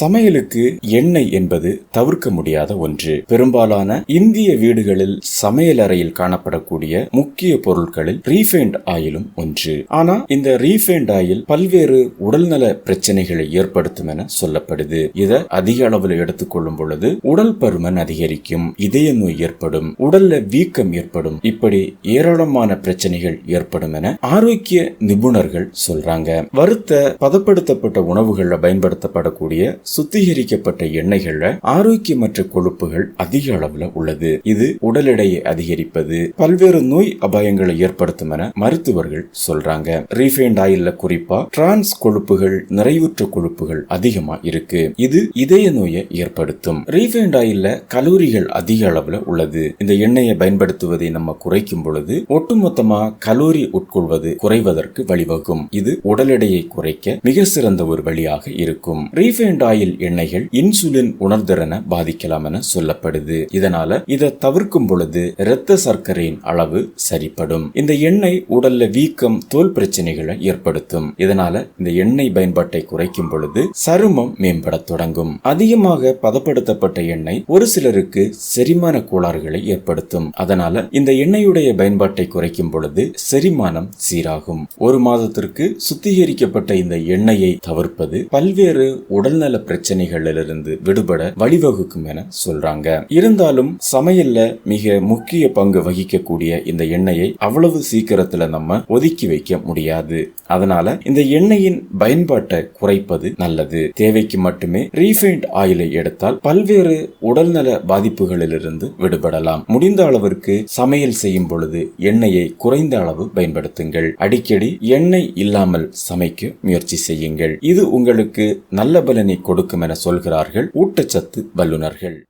சமையலுக்கு எண்ணெய் என்பது தவிர்க்க முடியாத ஒன்று. பெரும்பாலான இந்திய வீடுகளில் சமையலறையில் காணப்படக்கூடிய முக்கிய பொருட்களில் ரீஃபைண்ட் ஆயிலும் ஒன்று. ஆனா இந்த ரீஃபைண்ட் ஆயில் பல்வேறு உடல்நல பிரச்சனைகளை ஏற்படுத்தும் என சொல்லப்படுது. இதை அதிக அளவில் எடுத்துக்கொள்ளும் பொழுது உடல் பருமன் அதிகரிக்கும் இதய நோய் ஏற்படும் உடல்ல வீக்கம் ஏற்படும் இப்படி ஏராளமான பிரச்சனைகள் ஏற்படும் என ஆரோக்கிய நிபுணர்கள் சொல்றாங்க. வறுத்த பதப்படுத்தப்பட்ட உணவுகளில் பயன்படுத்தப்படக்கூடிய சுத்திகரிக்கப்பட்ட எண்ணெய்கள்ல ஆரோக்கியமற்ற கொழுப்புகள் அதிக அளவுல உள்ளது. இது உடல் எடையை அதிகரிப்பது பல்வேறு நோய் அபாயங்களை ஏற்படுத்தும் என மருத்துவர்கள் சொல்றாங்க. ரீஃபைண்ட் ஆயில்ல குறிப்பா டிரான்ஸ் கொழுப்புகள் நிறைவுற்ற கொழுப்புகள் அதிகமா இருக்கு. இது இதய நோயை ஏற்படுத்தும். ரீஃபைண்ட் ஆயில்ல கலோரிகள் அதிக அளவுல உள்ளது. இந்த எண்ணெயை பயன்படுத்துவதை நம்ம குறைக்கும் பொழுது ஒட்டுமொத்தமா கலோரி உட்கொள்வது குறைவதற்கு வழிவகுக்கும். இது உடல் எடையை குறைக்க மிக சிறந்த ஒரு வழியாக இருக்கும். ரீஃபைண்ட் ஆயில் எண்ணெய்கள் இன்சுலின் உணர்திறனை பாதிக்கலாம் என சொல்லப்படுது. இதனால இதை தவிர்க்கும் பொழுது இரத்த சர்க்கரையின் அளவு சரிப்படும். இந்த எண்ணெய் உடல்ல வீக்கம் தோல் பிரச்சனைகளை ஏற்படுத்தும். இதனால இந்த எண்ணெய் பயன்பாட்டை குறைக்கும் பொழுது சருமம் மேம்பட தொடங்கும். அதிகமாக பதப்படுத்தப்பட்ட எண்ணெய் ஒரு சிலருக்கு செரிமான கோளாறுகளை ஏற்படுத்தும். அதனால இந்த எண்ணெயுடைய பயன்பாட்டை குறைக்கும் பொழுது செரிமானம் சீராகும். ஒரு மாதத்திற்கு சுத்திகரிக்கப்பட்ட இந்த எண்ணெயை தவிர்ப்பது பல்வேறு உடல்நல பிரச்சனைகளிலிருந்து விடுபட வழிவகுக்கும் என சொல்றாங்க. இருந்தாலும் சமையல்ல மிக முக்கிய பங்கு வகிக்கக்கூடிய இந்த எண்ணெயை அவ்வளவு சீக்கிரத்துல நம்ம ஒதுக்கி வைக்க முடியாது. அதனால இந்த எண்ணெயின் பயன்பாட்டை குறைப்பது நல்லது. தேவைக்கு மட்டுமே ரீஃபைண்ட் ஆயிலை எடுத்தால் பல்வேறு உடல்நல பாதிப்புகளிலிருந்து விடுபடலாம். முடிந்த அளவிற்கு சமையல் செய்யும் பொழுது எண்ணெயை குறைந்த அளவு பயன்படுத்துங்கள். அடிக்கடி எண்ணெய் இல்லாமல் சமைக்க முயற்சி செய்யுங்கள். இது உங்களுக்கு நல்ல பலனை கொடுக்கும் என சொல்கிறார்கள். ஊட்டச்சத்து வல்லுநர்கள்.